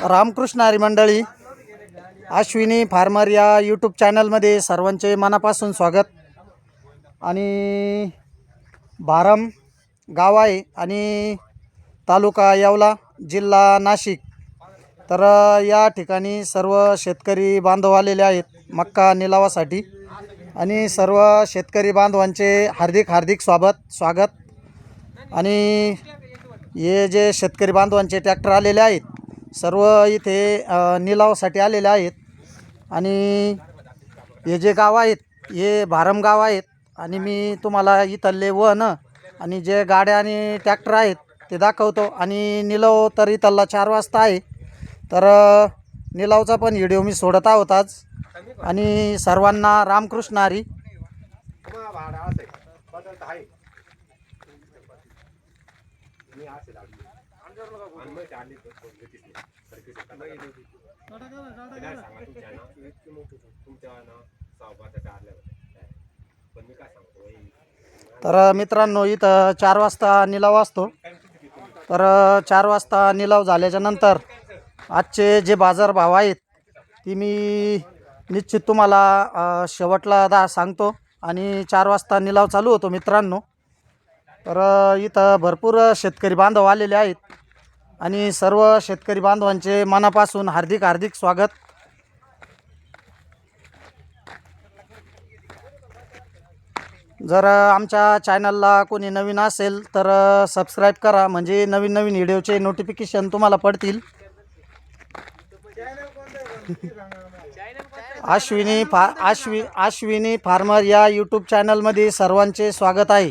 रामकृष्ण हरी मंडळी अश्विनी फार्मर या यूट्यूब चॅनलमध्ये सर्वांचे मनापासून स्वागत. आणि भारम गाव आहे आणि तालुका येवला जिल्हा नाशिक. तर या ठिकाणी सर्व शेतकरी बांधव आलेले आहेत मक्का निलावासाठी. आणि सर्व शेतकरी बांधवांचे हार्दिक हार्दिक स्वागत स्वागत. आणि हे जे शेतकरी बांधवांचे ट्रॅक्टर आलेले आहेत सर्व इथे निलावासाठी आलेले आहेत. आणि हे जे गाव आहेत हे भारम गाव आहेत. आणि मी तुम्हाला इथले वन आणि जे गाड्या आणि ट्रॅक्टर आहेत ते दाखवतो. आणि निलाव तर इथला चार वाजता आहे. तर निलावचा पण व्हिडिओ मी सोडत आहोत आज. आणि सर्वांना रामकृष्ण हरी. तर मित्रांनो इथं चार वाजता निलाव असतो. तर चार वाजता निलाव झाल्याच्यानंतर आजचे जे बाजारभाव आहेत ती मी निश्चित तुम्हाला शेवटला दा सांगतो. आणि चार वाजता निलाव चालू होतो मित्रांनो. तर इथं भरपूर शेतकरी बांधव आलेले आहेत. आणि सर्व शेतकरी बांधवांचे मनापासून हार्दिक हार्दिक स्वागत. जर आमच्या चॅनलला कोणी नवीन असेल तर सबस्क्राईब करा म्हणजे नवीन नवीन व्हिडिओचे नोटिफिकेशन तुम्हाला पडतील. अश्विनी फा अश्वि आश्विनी फार्मर या यूट्यूब चॅनलमध्ये सर्वांचे स्वागत आहे.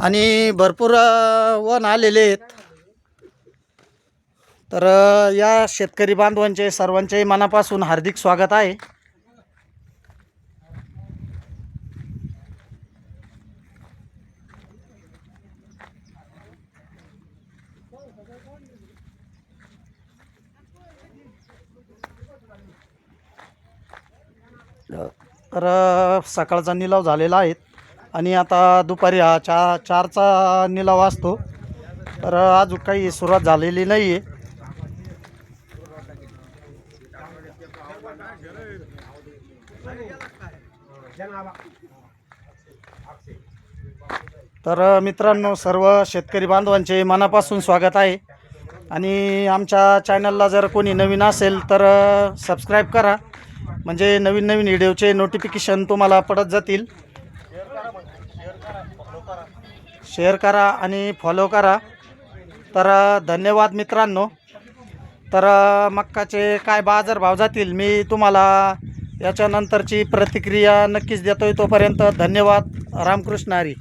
आणि भरपूर वन आलेले आहेत. तर या शेतकरी बांधवांचे सर्वांचे मनापासून हार्दिक स्वागत आहे. तर सकाळचा निलाव झालेला आहे. आणि आता दुपारी हा चा चारचा निलाव असतो. तर अजून काही सुरुवात झालेली नाही आहे तर मित्रांनो सर्व शेतकरी बांधवांचे मनापासून स्वागत आहे. आणि आमच्या चॅनलला जर कोणी नवीन असेल तर सबस्क्राईब करा. म्हणजे नवीन नवीन व्हिडिओचे नोटिफिकेशन तुम्हाला पडत जातील. शेअर करा आणि फॉलो करा. तर धन्यवाद मित्रांनो. तर मक्काचे काय बाजारभाव जातील मी तुम्हाला याच्यानंतरची प्रतिक्रिया नक्कीच देतोय तोपर्यंत धन्यवाद. रामकृष्ण हरी.